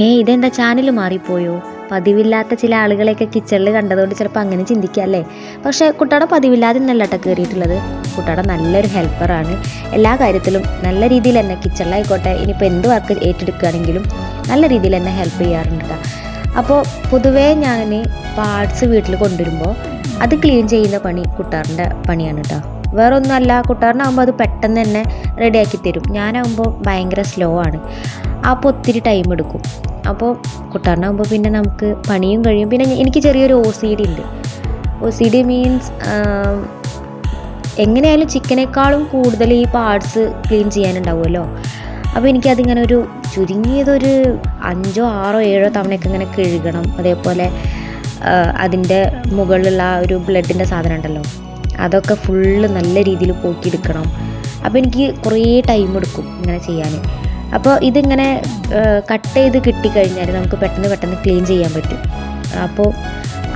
ഹേ ഇതെന്താ ചാനൽ മാറിപ്പോയോ? പതിവില്ലാത്ത ചില ആളുകളെയൊക്കെ കിച്ചണിൽ കണ്ടതുകൊണ്ട് ചിലപ്പോൾ അങ്ങനെ ചിന്തിക്കുക അല്ലേ? പക്ഷേ കുട്ടാടെ പതിവില്ലാതെ നല്ല കേട്ടോ കയറിയിട്ടുള്ളത് കുട്ടാടെ നല്ലൊരു ഹെൽപ്പറാണ് എല്ലാ കാര്യത്തിലും നല്ല രീതിയിൽ തന്നെ കിച്ചണിലായിക്കോട്ടെ. ഇനിയിപ്പോൾ എന്ത് വർക്ക് ഏറ്റെടുക്കുകയാണെങ്കിലും നല്ല രീതിയിൽ തന്നെ ഹെൽപ്പ് ചെയ്യാറുണ്ട് കേട്ടോ അപ്പോൾ പൊതുവേ ഞാൻ പാർട്സ് വീട്ടിൽ കൊണ്ടുവരുമ്പോൾ അത് ക്ലീൻ ചെയ്യുന്ന പണി കുട്ടാറിന്റെ പണിയാണ് കേട്ടോ വേറെ ഒന്നുമല്ല കുട്ടാറിനാകുമ്പോൾ അത് പെട്ടെന്ന് തന്നെ റെഡിയാക്കി തരും. ഞാനാകുമ്പോൾ ഭയങ്കര സ്ലോ ആണ്. അപ്പോൾ ഒത്തിരി ടൈം എടുക്കും. അപ്പോൾ കുട്ടാറിനാകുമ്പോൾ പിന്നെ നമുക്ക് പണിയും കഴിയും. പിന്നെ എനിക്ക് ചെറിയൊരു ഒ സി ഡി ഉണ്ട്. ഒ സി ഡി മീൻസ് എങ്ങനെയായാലും ചിക്കനേക്കാളും കൂടുതൽ ഈ പാർട്സ് ക്ലീൻ ചെയ്യാനുണ്ടാവുമല്ലോ. അപ്പോൾ എനിക്കതിങ്ങനെ ഒരു ചുരുങ്ങിയതൊരു അഞ്ചോ ആറോ ഏഴോ തവണയൊക്കെ ഇങ്ങനെ കഴുകണം. അതേപോലെ അതിന്റെ മുകളിലുള്ള ഒരു ബ്ലഡിന്റെ സാധനം ഉണ്ടല്ലോ. അതൊക്കെ ഫുള്ള് നല്ല രീതിയിൽ പോക്കിയെടുക്കണം. അപ്പോൾ എനിക്ക് കുറേ ടൈം എടുക്കും ഇങ്ങനെ ചെയ്യാൻ. അപ്പോൾ ഇതിങ്ങനെ കട്ട് ചെയ്ത് കിട്ടിക്കഴിഞ്ഞാൽ നമുക്ക് പെട്ടെന്ന് പെട്ടെന്ന് ക്ലീൻ ചെയ്യാൻ പറ്റും. അപ്പോൾ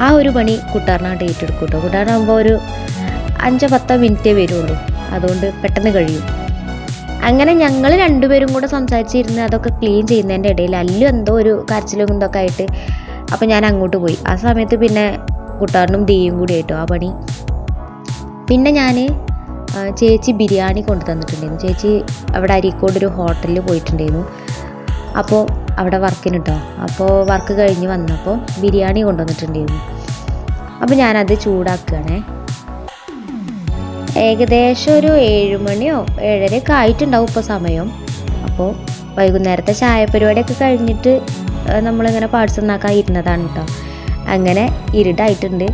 ആ ഒരു പണി കുട്ടാറിനായിട്ട് ഏറ്റെടുക്കും കേട്ടോ കുട്ടാറിനാകുമ്പോൾ ഒരു അഞ്ചോ പത്തോ മിനിറ്റേ വരുള്ളൂ. അതുകൊണ്ട് പെട്ടെന്ന് കഴിയും. അങ്ങനെ ഞങ്ങൾ രണ്ടുപേരും കൂടെ സംസാരിച്ചിരുന്ന് അതൊക്കെ ക്ലീൻ ചെയ്യുന്നതിന്റെ ഇടയിൽ അല്ലു എന്തോ ഒരു കരച്ചിലും എന്തൊക്കെ ആയിട്ട് അപ്പോൾ ഞാൻ അങ്ങോട്ട് പോയി. ആ സമയത്ത് പിന്നെ കുട്ടാറിനും ദീയും കൂടി ആയിട്ടോ ആ പണി. പിന്നെ ഞാൻ ചേച്ചി ബിരിയാണി കൊണ്ടു തന്നിട്ടുണ്ടായിരുന്നു ചേച്ചി അവിടെ അരീക്കോട് ഒരു ഹോട്ടലിൽ പോയിട്ടുണ്ടായിരുന്നു. അപ്പോൾ അവിടെ വർക്കിന് കേട്ടോ അപ്പോൾ വർക്ക് കഴിഞ്ഞ് വന്നപ്പോൾ ബിരിയാണി കൊണ്ടുവന്നിട്ടുണ്ടായിരുന്നു. അപ്പോൾ ഞാനത് ചൂടാക്കുകയാണേ. ഏകദേശം ഒരു ഏഴ് മണിയോ ഏഴരയൊക്കെ ആയിട്ടുണ്ടാവും ഇപ്പോൾ സമയം. അപ്പോൾ വൈകുന്നേരത്തെ ചായ പരിപാടിയൊക്കെ കഴിഞ്ഞിട്ട് നമ്മളിങ്ങനെ പാർട്സ് ഉണ്ടാക്കാൻ ഇരുന്നതാണ് കേട്ടോ അങ്ങനെ ഇരുടായിട്ടുണ്ട്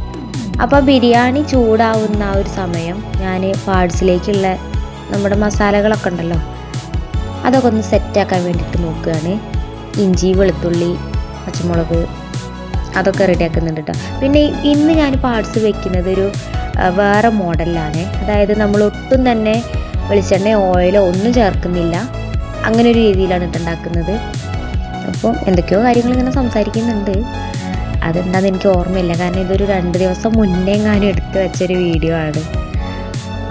അപ്പോൾ ബിരിയാണി ചൂടാവുന്ന ആ ഒരു സമയം ഞാൻ പാർട്സിലേക്കുള്ള നമ്മുടെ മസാലകളൊക്കെ ഉണ്ടല്ലോ അതൊക്കെ ഒന്ന് സെറ്റാക്കാൻ വേണ്ടിയിട്ട് നോക്കുകയാണ്. ഇഞ്ചി വെളുത്തുള്ളി പച്ചമുളക് അതൊക്കെ റെഡിയാക്കുന്നുണ്ട് കേട്ടോ പിന്നെ ഇന്ന് ഞാൻ പാർട്സ് വെക്കുന്നത് ഒരു വേറെ മോഡലിലാണ്. അതായത് നമ്മൾ ഒട്ടും തന്നെ വെളിച്ചെണ്ണ ഓയിലോ ഒന്നും ചേർക്കുന്നില്ല. അങ്ങനെ ഒരു രീതിയിലാണ് ഇട്ടുണ്ടാക്കുന്നത് അപ്പോൾ എന്തൊക്കെയോ കാര്യങ്ങൾ ഇങ്ങനെ സംസാരിക്കുന്നുണ്ട്. അതെന്താണെന്ന് എനിക്ക് ഓർമ്മയില്ല. കാരണം ഇതൊരു രണ്ട് ദിവസം മുന്നേ എങ്ങാനും എടുത്ത് വെച്ചൊരു വീഡിയോ ആണ്.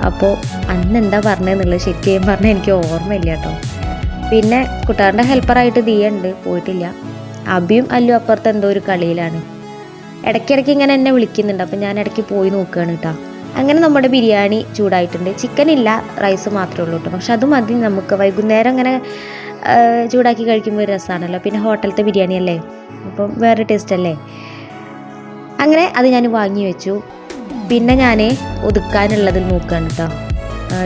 അപ്പോൾ അന്ന് എന്താ പറഞ്ഞതെന്നുള്ളത് ശരിക്കും പറഞ്ഞാൽ എനിക്ക് ഓർമ്മയില്ല കേട്ടോ പിന്നെ കുട്ടാറിന്റെ ഹെൽപ്പറായിട്ട് ദിയ ഉണ്ട്. പോയിട്ടില്ല. അബിയും അല്ലു അപ്പുറത്ത് എന്തോ ഒരു കളിയിലാണ്. ഇടയ്ക്കിടയ്ക്ക് ഇങ്ങനെ എന്നെ വിളിക്കുന്നുണ്ട്. അപ്പം ഞാൻ ഇടയ്ക്ക് പോയി നോക്കുകയാണ് കേട്ടോ അങ്ങനെ നമ്മുടെ ബിരിയാണി ചൂടായിട്ടുണ്ട്. ചിക്കൻ ഇല്ല റൈസ് മാത്രമേ ഉള്ളൂ കേട്ടോ പക്ഷെ അത് മതി നമുക്ക്. വൈകുന്നേരം അങ്ങനെ ചൂടാക്കി കഴിക്കുമ്പോൾ ഒരു രസമാണല്ലോ പിന്നെ ഹോട്ടലത്തെ ബിരിയാണി അല്ലേ? അപ്പം വേറെ ടേസ്റ്റ് അല്ലേ? അങ്ങനെ അത് ഞാൻ വാങ്ങി വെച്ചു. പിന്നെ ഞാൻ ഒതുക്കാനുള്ളതിൽ നോക്കുകയാണ് കേട്ടോ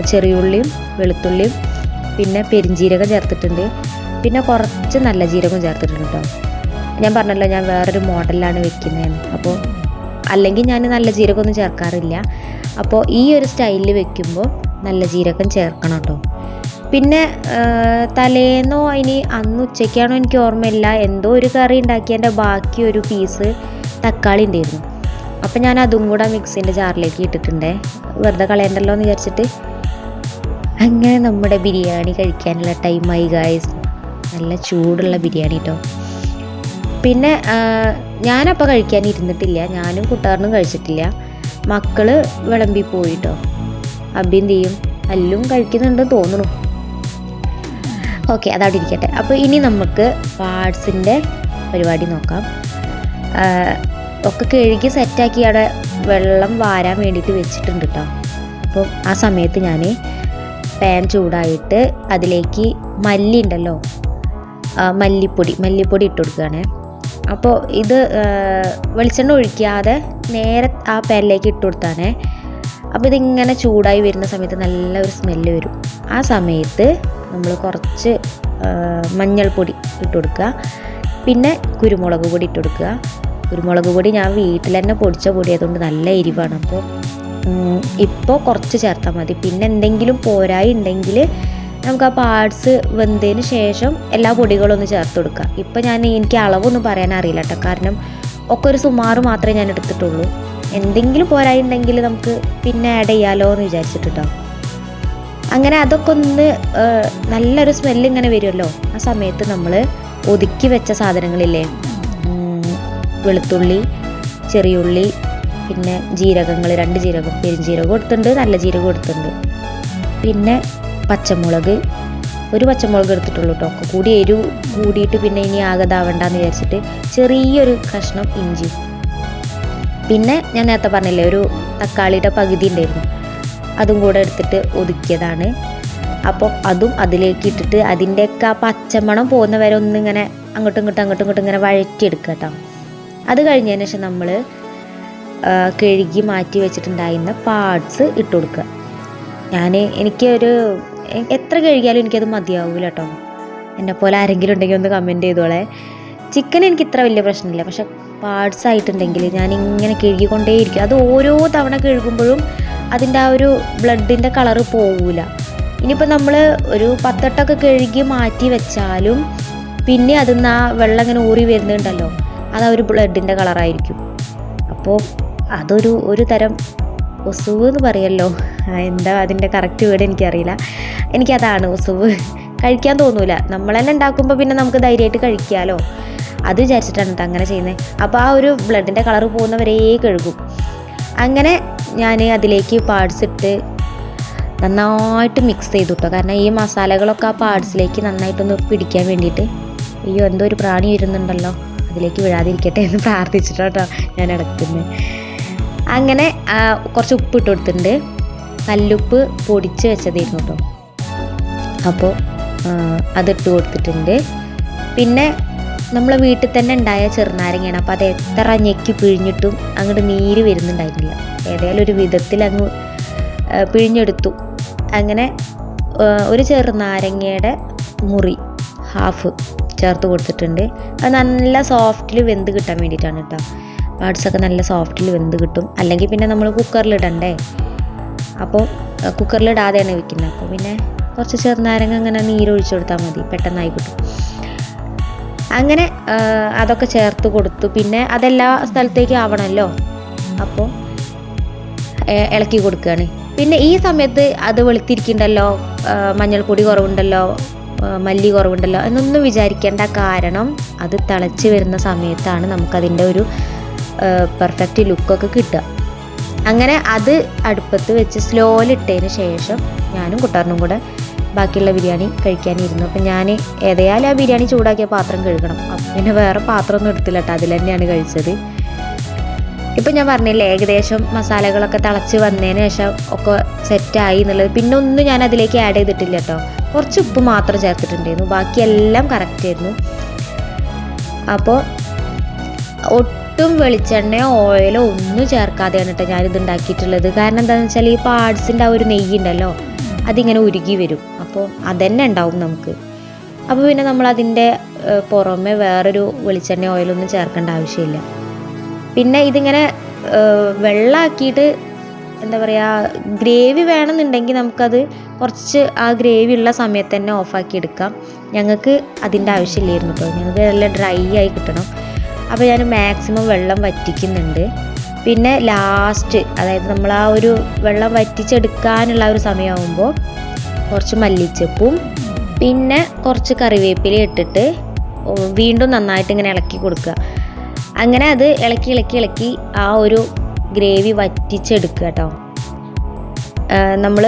ചെറിയുള്ളിയും വെളുത്തുള്ളിയും പിന്നെ പെരിഞ്ജീരകം ചേർത്തിട്ടുണ്ട്. പിന്നെ കുറച്ച് നല്ല ജീരകം ചേർത്തിട്ടുണ്ട് കേട്ടോ ഞാൻ പറഞ്ഞല്ലോ ഞാൻ വേറൊരു മോഡലിലാണ് വെക്കുന്നതെന്ന്. അപ്പോൾ അല്ലെങ്കിൽ ഞാൻ നല്ല ജീരകമൊന്നും ചേർക്കാറില്ല. അപ്പോൾ ഈ ഒരു സ്റ്റൈലിൽ വെക്കുമ്പോൾ നല്ല ജീരകം ചേർക്കണം കേട്ടോ പിന്നെ തലേന്നോ ഇനി അന്ന് ഉച്ചയ്ക്കാണോ എനിക്ക് ഓർമ്മയില്ല. എന്തോ ഒരു കറി ഉണ്ടാക്കിയതിന്റെ ബാക്കി ഒരു പീസ് തക്കാളി ഉണ്ടായിരുന്നു. അപ്പം ഞാൻ അതും കൂടെ മിക്സിന്റെ ജാറിലേക്ക് ഇട്ടിട്ടുണ്ടേ. വെറുതെ കളയണ്ടല്ലോ എന്ന് വിചാരിച്ചിട്ട്. അങ്ങനെ നമ്മുടെ ബിരിയാണി കഴിക്കാനുള്ള ടൈമായി ഗായ്സ് നല്ല ചൂടുള്ള ബിരിയാണി കേട്ടോ പിന്നെ ഞാനപ്പോൾ കഴിക്കാൻ ഇരുന്നിട്ടില്ല. ഞാനും കൂട്ടുകാരനും കഴിച്ചിട്ടില്ല. മക്കൾ വിളമ്പി പോയിട്ടോ അബിന്തിയും തീയും അല്ലും കഴിക്കുന്നുണ്ടെന്ന് തോന്നുന്നു. ഓക്കെ അതവിടെ ഇരിക്കട്ടെ അപ്പോൾ ഇനി നമുക്ക് പാർട്സിന്റെ പരിപാടി നോക്കാം. ഒക്കെ കഴുകി സെറ്റാക്കി അവിടെ വെള്ളം വാരാൻ വേണ്ടിയിട്ട് വെച്ചിട്ടുണ്ട് കേട്ടോ അപ്പോൾ ആ സമയത്ത് ഞാൻ പാൻ ചൂടായിട്ട് അതിലേക്ക് മല്ലി ഉണ്ടല്ലോ മല്ലിപ്പൊടി മല്ലിപ്പൊടി ഇട്ട് കൊടുക്കുകയാണ്. അപ്പോൾ ഇത് വെളിച്ചെണ്ണ ഒഴിക്കാതെ നേരെ ആ പാനിലേക്ക് ഇട്ട് കൊടുത്താണേ. അപ്പോൾ ഇതിങ്ങനെ ചൂടായി വരുന്ന സമയത്ത് നല്ല ഒരു സ്മെല്ല് വരും. ആ സമയത്ത് നമ്മൾ കുറച്ച് മഞ്ഞൾപ്പൊടി ഇട്ട് കൊടുക്കുക. പിന്നെ കുരുമുളക് പൊടി ഇട്ട് കൊടുക്കുക. കുരുമുളക് പൊടി ഞാൻ വീട്ടിൽ തന്നെ പൊടിച്ച പൊടി ആയതുകൊണ്ട് നല്ല എരിവാണ്. അപ്പോൾ ഇപ്പോൾ കുറച്ച് ചേർത്താൽ മതി. പിന്നെ എന്തെങ്കിലും പോരായി ഉണ്ടെങ്കിൽ നമുക്ക് ആ പാർട്സ് വെന്തതിന് ശേഷം എല്ലാ പൊടികളും ഒന്ന് ചേർത്ത് കൊടുക്കുക. ഇപ്പം ഞാൻ എനിക്ക് അളവൊന്നും പറയാൻ അറിയില്ല കേട്ടോ. കാരണം ഒക്കെ ഒരു സുമാറ് മാത്രമേ ഞാൻ എടുത്തിട്ടുള്ളൂ. എന്തെങ്കിലും പോരായി ഉണ്ടെങ്കിൽ നമുക്ക് പിന്നെ ആഡ് ചെയ്യാലോ എന്ന് വിചാരിച്ചിട്ടോ അങ്ങനെ അതൊക്കെ ഒന്ന് നല്ലൊരു സ്മെല്ല് ഇങ്ങനെ വരുമല്ലോ. ആ സമയത്ത് നമ്മൾ ഒതുക്കി വെച്ച സാധനങ്ങളില്ലേ? വെളുത്തുള്ളി ചെറിയുള്ളി പിന്നെ ജീരകങ്ങൾ രണ്ട് ജീരകം പെരുംജീരകം എടുത്തിട്ടുണ്ട് നല്ല ജീരകം എടുത്തിട്ടുണ്ട് പിന്നെ പച്ചമുളക് ഒരു പച്ചമുളക് എടുത്തിട്ടുള്ളൂ കേട്ടോ കൂടി എരിവ് കൂടിയിട്ട് പിന്നെ ഇനി ആകതാവണ്ടെന്ന് വിചാരിച്ചിട്ട് ചെറിയൊരു കഷ്ണം ഇഞ്ചി. പിന്നെ ഞാൻ നേരത്തെ പറഞ്ഞില്ലേ ഒരു തക്കാളിയുടെ പകുതി ഉണ്ടായിരുന്നു. അതും കൂടെ എടുത്തിട്ട് ഒതുക്കിയതാണ്. അപ്പോൾ അതും അതിലേക്ക് ഇട്ടിട്ട് അതിന്റെയൊക്കെ ആ പച്ചമണം പോകുന്ന വരെ ഒന്നിങ്ങനെ അങ്ങോട്ടും ഇങ്ങോട്ടും അങ്ങോട്ടും ഇങ്ങോട്ടും ഇങ്ങനെ വഴറ്റിയെടുക്കുക കേട്ടോ. അത് കഴിഞ്ഞതിന് ശേഷം നമ്മൾ കഴുകി മാറ്റി വെച്ചിട്ടുണ്ടായിരുന്ന പാർട്സ് ഇട്ട് കൊടുക്കുക. ഞാൻ എനിക്ക് ഒരു എത്ര കഴുകിയാലും എനിക്കത് മതിയാവില്ല കേട്ടോ. എന്നെ പോലെ ആരെങ്കിലും ഉണ്ടെങ്കിൽ ഒന്ന് കമന്റ് ചെയ്തോളെ. ചിക്കൻ എനിക്ക് ഇത്ര വലിയ പ്രശ്നമില്ല. പക്ഷെ പാർട്സ് ആയിട്ടുണ്ടെങ്കിൽ ഞാൻ ഇങ്ങനെ കഴുകിക്കൊണ്ടേയിരിക്കും. അത് ഓരോ തവണ കഴുകുമ്പോഴും അതിന്റെ ആ ഒരു ബ്ലഡിന്റെ കളറ് പോവില്ല ഇനിയിപ്പോൾ നമ്മൾ ഒരു പത്തെട്ടൊക്കെ കഴുകി മാറ്റി വെച്ചാലും പിന്നെ അതിൽ നിന്ന് ആ വെള്ളം ഇങ്ങനെ ഊറി വരുന്നുണ്ടല്ലോ അത് ആ ഒരു ബ്ലഡിന്റെ കളറായിരിക്കും അപ്പോൾ അതൊരു ഒരു തരം ഒസുവ് എന്ന് പറയല്ലോ. എന്താ അതിന്റെ കറക്റ്റ് വേർഡ് എനിക്കറിയില്ല. എനിക്കതാണ് ഒസുവ് കഴിക്കാൻ തോന്നൂല. നമ്മൾ തന്നെ ഉണ്ടാക്കുമ്പോൾ പിന്നെ നമുക്ക് ധൈര്യമായിട്ട് കഴിക്കാമല്ലോ അത് വിചാരിച്ചിട്ടാണ് അങ്ങനെ ചെയ്യുന്നത് അപ്പോൾ ആ ഒരു ബ്ലഡിന്റെ കളർ പോകുന്നവരേ കഴുകും. അങ്ങനെ ഞാൻ അതിലേക്ക് പാർട്സ് ഇട്ട് നന്നായിട്ട് മിക്സ് ചെയ്തു കേട്ടോ കാരണം ഈ മസാലകളൊക്കെ ആ പാർട്സിലേക്ക് നന്നായിട്ടൊന്ന് പിടിക്കാൻ വേണ്ടിയിട്ട് അയ്യോ എന്തോ ഒരു പ്രാണി വരുന്നുണ്ടല്ലോ. അതിലേക്ക് വീഴാതിരിക്കട്ടെ എന്ന് പ്രാർത്ഥിച്ചിട്ടോ ഞാൻ ഇടക്കുന്നത് അങ്ങനെ കുറച്ച് ഉപ്പ് ഇട്ട് കൊടുത്തിട്ടുണ്ട്. കല്ലുപ്പ് പൊടിച്ച് വെച്ചതായിരുന്നു കേട്ടോ അപ്പോൾ അതിട്ട് കൊടുത്തിട്ടുണ്ട്. പിന്നെ നമ്മളെ വീട്ടിൽ തന്നെ ഉണ്ടായ ചെറുനാരങ്ങയാണ്. അപ്പോൾ അത് എത്ര ഞെക്കി പിഴിഞ്ഞിട്ടും അങ്ങോട്ട് നീര് വരുന്നുണ്ടായിരുന്നില്ല. ഏതായാലും ഒരു വിധത്തിൽ അങ്ങ് പിഴിഞ്ഞെടുത്തു. അങ്ങനെ ഒരു ചെറുനാരങ്ങയുടെ മുറി ഹാഫ് ചേർത്ത് കൊടുത്തിട്ടുണ്ട്. അത് നല്ല സോഫ്റ്റിൽ വെന്ത് കിട്ടാൻ വേണ്ടിയിട്ടാണ് കേട്ടോ. പാർട്സൊക്കെ നല്ല സോഫ്റ്റിൽ വെന്ത് കിട്ടും. അല്ലെങ്കിൽ പിന്നെ നമ്മൾ കുക്കറിലിടണ്ടേ അപ്പോൾ കുക്കറിലിടാതെയാണ് വെക്കുന്നത്. അപ്പോൾ പിന്നെ കുറച്ച് ചെറുനാരങ്ങ അങ്ങനെ നീരൊഴിച്ചു കൊടുത്താൽ മതി. പെട്ടെന്നായി കിട്ടും. അങ്ങനെ അതൊക്കെ ചേർത്ത് കൊടുത്തു. പിന്നെ അതെല്ലാ സ്ഥലത്തേക്കും ആവണമല്ലോ അപ്പോൾ ഇളക്കി കൊടുക്കുകയാണ് പിന്നെ ഈ സമയത്ത് അത് വെളുത്തിരിക്കണ്ടല്ലോ മഞ്ഞൾപ്പൊടി കുറവുണ്ടല്ലോ മല്ലി കുറവുണ്ടല്ലോ എന്നൊന്നും വിചാരിക്കേണ്ട കാരണം അത് തിളച്ച് വരുന്ന സമയത്താണ് നമുക്കതിന്റെ ഒരു പെർഫെക്റ്റ് ലുക്കൊക്കെ കിട്ടുക. അങ്ങനെ അത് അടുപ്പത്ത് വെച്ച് സ്ലോയിലിട്ടതിന് ശേഷം ഞാനും കുട്ടാറിനും കൂടെ ബാക്കിയുള്ള ബിരിയാണി കഴിക്കാനിരുന്നു. അപ്പം ഞാൻ ഏതായാലും ആ ബിരിയാണി ചൂടാക്കിയ പാത്രം കഴുകണം. അപ്പം പിന്നെ വേറെ പാത്രമൊന്നും എടുത്തില്ല കേട്ടോ. അതിൽ തന്നെയാണ് കഴിച്ചത്. ഇപ്പം ഞാൻ പറഞ്ഞില്ലേ ഏകദേശം മസാലകളൊക്കെ തിളച്ച് വന്നതിന് ശേഷം ഒക്കെ സെറ്റായി എന്നുള്ളത്. പിന്നെ ഒന്നും ഞാൻ അതിലേക്ക് ആഡ് ചെയ്തിട്ടില്ല കേട്ടോ. കുറച്ച് ഉപ്പ് മാത്രം ചേർത്തിട്ടുണ്ടായിരുന്നു. ബാക്കിയെല്ലാം കറക്റ്റ് ആയിരുന്നു. അപ്പോൾ ഒട്ടും വെളിച്ചെണ്ണയോ ഓയിലോ ഒന്നും ചേർക്കാതെയാണ് കേട്ടോ ഞാനിത് ഉണ്ടാക്കിയിട്ടുള്ളത്. കാരണം എന്താണെന്ന് വെച്ചാൽ ഈ പാർട്സിന്റെ ആ ഒരു നെയ്യ് ഉണ്ടല്ലോ അതിങ്ങനെ ഉരുകി വരും. അപ്പോൾ അതന്നെ ഉണ്ടാവും നമുക്ക്. അപ്പോൾ പിന്നെ നമ്മൾ അതിന്റെ പുറമെ വേറൊരു വെളിച്ചെണ്ണ ഓയിലൊന്നും ചേർക്കേണ്ട ആവശ്യമില്ല. പിന്നെ ഇതിങ്ങനെ വെള്ളമാക്കിയിട്ട് എന്താ പറയുക ഗ്രേവി വേണമെന്നുണ്ടെങ്കിൽ നമുക്കത് കുറച്ച് ആ ഗ്രേവി ഉള്ള സമയത്ത് തന്നെ ഓഫാക്കി എടുക്കാം. ഞങ്ങൾക്ക് അതിന്റെ ആവശ്യമില്ലായിരുന്നു കേട്ടോ. ഞങ്ങൾക്ക് നല്ല ഡ്രൈ ആയി കിട്ടണം. അപ്പോൾ ഞാൻ മാക്സിമം വെള്ളം വറ്റിക്കുന്നുണ്ട്. പിന്നെ ലാസ്റ്റ് അതായത് നമ്മൾ ആ ഒരു വെള്ളം വറ്റിച്ചെടുക്കാനുള്ള ഒരു സമയമാകുമ്പോൾ കുറച്ച് മല്ലിച്ചപ്പും പിന്നെ കുറച്ച് കറിവേപ്പില ഇട്ടിട്ട് വീണ്ടും നന്നായിട്ട് ഇങ്ങനെ ഇളക്കി കൊടുക്കുക. അങ്ങനെ അത് ഇളക്കി ഇളക്കി ഇളക്കി ആ ഒരു ഗ്രേവി വറ്റിച്ചെടുക്കുക കേട്ടോ. നമ്മൾ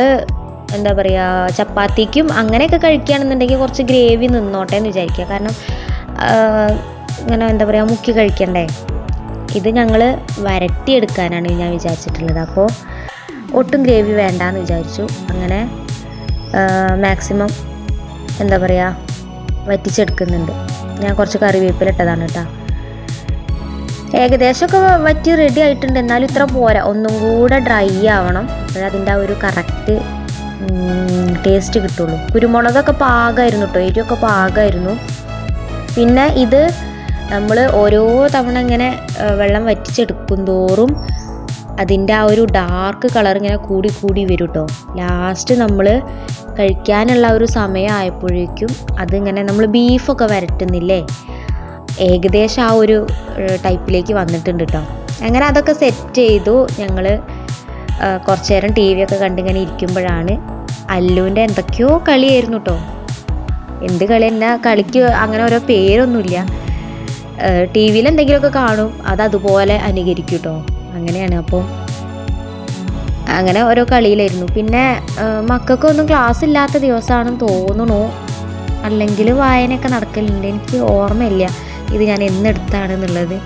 എന്താ പറയുക ചപ്പാത്തിക്കും അങ്ങനെയൊക്കെ കഴിക്കുകയാണെന്നുണ്ടെങ്കിൽ കുറച്ച് ഗ്രേവി നിന്നോട്ടെ എന്ന് വിചാരിക്കുക. കാരണം ഇങ്ങനെ എന്താ പറയുക മുക്കി കഴിക്കണ്ടേ? ഇത് ഞങ്ങൾ വരട്ടിയെടുക്കാനാണ് ഞാൻ വിചാരിച്ചിട്ടുള്ളത്. അപ്പോൾ ഒട്ടും ഗ്രേവി വേണ്ടാന്ന് വിചാരിച്ചു. അങ്ങനെ മാക്സിമം എന്താ പറയുക വറ്റിച്ചെടുക്കുന്നുണ്ട്. ഞാൻ കുറച്ച് കറിവേപ്പില ഇട്ടതാണ് കേട്ടോ. ഏകദേശമൊക്കെ വറ്റി റെഡി ആയിട്ടുണ്ട്. എന്നാലും ഇത്ര പോരാ. ഒന്നും കൂടെ ഡ്രൈ ആവണം. അതിന്റെ ആ ഒരു കറക്റ്റ് ടേസ്റ്റ് കിട്ടുള്ളൂ. കുരുമുളകൊക്കെ പാകമായിരുന്നു കേട്ടോ. എരിവൊക്കെ പാകമായിരുന്നു. പിന്നെ ഇത് നമ്മൾ ഓരോ തവണ ഇങ്ങനെ വെള്ളം വറ്റിച്ചെടുക്കും തോറും അതിന്റെ ആ ഒരു ഡാർക്ക് കളർ ഇങ്ങനെ കൂടി കൂടി വരും കേട്ടോ ലാസ്റ്റ് നമ്മൾ കഴിക്കാനുള്ള ഒരു സമയമായപ്പോഴേക്കും അതിങ്ങനെ നമ്മൾ ബീഫൊക്കെ വരട്ടുന്നില്ലേ? ഏകദേശം ആ ഒരു ടൈപ്പിലേക്ക് വന്നിട്ടുണ്ട് കേട്ടോ അങ്ങനെ അതൊക്കെ സെറ്റ് ചെയ്തു ഞങ്ങൾ കുറച്ച് നേരം ടി വി ഒക്കെ കണ്ടിങ്ങനെ ഇരിക്കുമ്പോഴാണ് അല്ലുവിന്റെ എന്തൊക്കെയോ കളിയായിരുന്നു കേട്ടോ എന്ത് കളി? എന്നാ കളിക്ക് അങ്ങനെ ഓരോ പേരൊന്നുമില്ല. ടി വിയിൽ എന്തെങ്കിലുമൊക്കെ കാണും. അത് അതുപോലെ അനുകരിക്കും കേട്ടോ അങ്ങനെയാണ് അപ്പോൾ അങ്ങനെ ഓരോ കളിയിലായിരുന്നു. പിന്നെ മക്കൾക്കൊന്നും ക്ലാസ് ഇല്ലാത്ത ദിവസമാണെന്ന് തോന്നുന്നു അല്ലെങ്കിൽ വായനയൊക്കെ നടക്കലുണ്ട്. എനിക്ക് ഓർമ്മയില്ല ഇത് ഞാൻ എന്നെടുത്താണെന്നുള്ളത്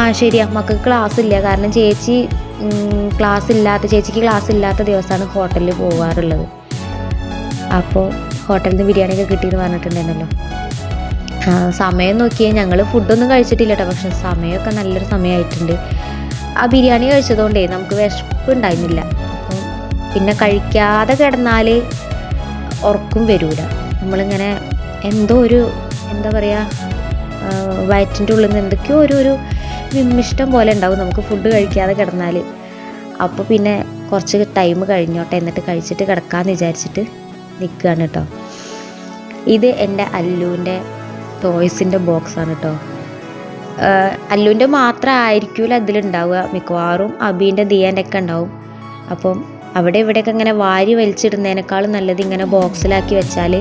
ആ ശരിയാ. മക്കൾക്ക് ക്ലാസ് ഇല്ല. കാരണം ചേച്ചി ക്ലാസ് ഇല്ലാത്ത ചേച്ചിക്ക് ക്ലാസ് ഇല്ലാത്ത ദിവസമാണ് ഹോട്ടലിൽ പോകാറുള്ളത് അപ്പോൾ ഹോട്ടലിൽ നിന്ന് ബിരിയാണിയൊക്കെ കിട്ടിയെന്ന് പറഞ്ഞിട്ടുണ്ടായിരുന്നല്ലോ. സമയം നോക്കിയാൽ ഞങ്ങൾ ഫുഡൊന്നും കഴിച്ചിട്ടില്ല കേട്ടോ പക്ഷെ സമയമൊക്കെ നല്ലൊരു സമയമായിട്ടുണ്ട്. ആ ബിരിയാണി കഴിച്ചതുകൊണ്ടേ നമുക്ക് വിശപ്പ് ഉണ്ടായിരുന്നില്ല പിന്നെ കഴിക്കാതെ കിടന്നാൽ ഉറക്കം വരൂല. നമ്മളിങ്ങനെ എന്തോ ഒരു എന്താ പറയുക വയറ്റിന്റെ ഉള്ളിൽ നിന്ന് എന്തൊക്കെയോ ഒരു ഒരു വിമ്മിഷ്ടം പോലെ ഉണ്ടാവും നമുക്ക് ഫുഡ് കഴിക്കാതെ കിടന്നാൽ അപ്പോൾ പിന്നെ കുറച്ച് ടൈം കഴിഞ്ഞോട്ടെ എന്നിട്ട് കഴിച്ചിട്ട് കിടക്കാമെന്ന് വിചാരിച്ചിട്ട് നിൽക്കുകയാണ് കേട്ടോ ഇത് എന്റെ അല്ലുവിന്റെ ടോയ്സിന്റെ ബോക്സാണ് കേട്ടോ അല്ലുവിന്റെ മാത്രം ആയിരിക്കില്ല അതിലുണ്ടാവുക. മിക്കവാറും അബീന്റെ ദിയാന്റെ ഒക്കെ ഉണ്ടാവും. അപ്പം അവിടെ ഇവിടെയൊക്കെ ഇങ്ങനെ വാരി വലിച്ചിടുന്നതിനേക്കാളും നല്ലത് ഇങ്ങനെ ബോക്സിലാക്കി വെച്ചാൽ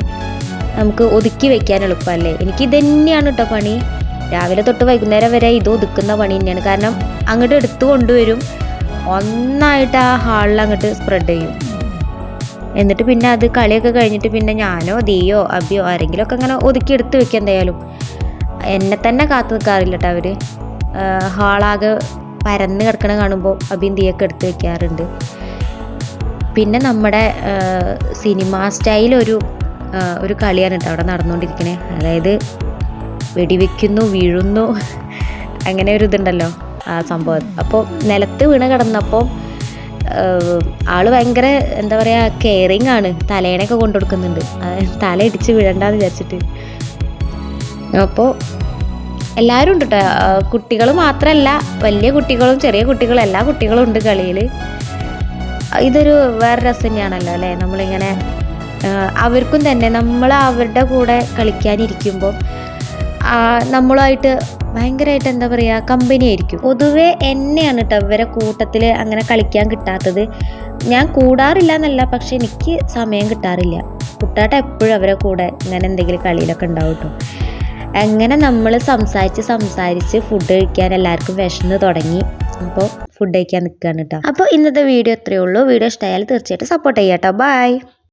നമുക്ക് ഒതുക്കി വെക്കാൻ എളുപ്പമല്ലേ? എനിക്ക് ഇത് തന്നെയാണ് കേട്ടോ പണി. രാവിലെ തൊട്ട് വൈകുന്നേരം വരെ ഇത് ഒതുക്കുന്ന പണി തന്നെയാണ്. കാരണം അങ്ങോട്ട് എടുത്തു കൊണ്ടുവരും. ഒന്നായിട്ട് ആ ഹാളിൽ അങ്ങോട്ട് സ്പ്രെഡ് ചെയ്യും. എന്നിട്ട് പിന്നെ അത് കളിയൊക്കെ കഴിഞ്ഞിട്ട് പിന്നെ ഞാനോ ദിയോ അബിയോ ആരെങ്കിലും ഒക്കെ അങ്ങനെ ഒതുക്കി എടുത്ത് വെക്കുക എന്തായാലും. എന്നെ തന്നെ കാത്തു നിൽക്കാറില്ല കേട്ടോ അവർ ഹാളാകെ പരന്ന് കിടക്കണ കാണുമ്പോൾ അഭിന്തിയൊക്കെ എടുത്ത് വെക്കാറുണ്ട്. പിന്നെ നമ്മുടെ സിനിമ സ്റ്റൈൽ ഒരു ഒരു കളിയാണ് കേട്ടോ അവിടെ നടന്നുകൊണ്ടിരിക്കണേ അതായത് വെടിവെക്കുന്നു വീഴുന്നു അങ്ങനെ ഒരു ഇതുണ്ടല്ലോ ആ സംഭവം. അപ്പോൾ നിലത്ത് വീണ് കിടന്നപ്പോൾ ആൾ ഭയങ്കര എന്താ പറയുക കെയറിങ് ആണ്. തലേനൊക്കെ കൊണ്ടു കൊടുക്കുന്നുണ്ട്. തല ഇടിച്ച് വീഴണ്ടെന്ന് വിചാരിച്ചിട്ട്. അപ്പോൾ എല്ലാവരും ഉണ്ട് കേട്ടോ കുട്ടികൾ മാത്രമല്ല വലിയ കുട്ടികളും ചെറിയ കുട്ടികളും എല്ലാ കുട്ടികളും ഉണ്ട് കളിയിൽ ഇതൊരു വേറെ രസം തന്നെയാണല്ലോ അല്ലേ? നമ്മളിങ്ങനെ അവർക്കും തന്നെ നമ്മൾ അവരുടെ കൂടെ കളിക്കാനിരിക്കുമ്പോൾ നമ്മളുമായിട്ട് ഭയങ്കരമായിട്ട് എന്താ പറയുക കമ്പനി ആയിരിക്കും പൊതുവെ എന്നെയാണ് കേട്ടോ ഇവരെ കൂട്ടത്തിൽ അങ്ങനെ കളിക്കാൻ കിട്ടാത്തത്. ഞാൻ കൂടാറില്ല എന്നല്ല പക്ഷെ എനിക്ക് സമയം കിട്ടാറില്ല. കുട്ടാട്ട എപ്പോഴും അവരെ കൂടെ ഇങ്ങനെ എന്തെങ്കിലും കളിയിലൊക്കെ ഉണ്ടാവും കേട്ടോ അങ്ങനെ നമ്മൾ സംസാരിച്ച് സംസാരിച്ച് ഫുഡ് കഴിക്കാൻ എല്ലാവർക്കും വിശന്ന് തുടങ്ങി. അപ്പോൾ ഫുഡ് കഴിക്കാൻ നിൽക്കുകയാണ് കേട്ടോ അപ്പോൾ ഇന്നത്തെ വീഡിയോ ഇത്രയേ ഉള്ളൂ. വീഡിയോ ഇഷ്ടമായാൽ തീർച്ചയായിട്ടും സപ്പോർട്ട് ചെയ്യാം കേട്ടോ ബൈ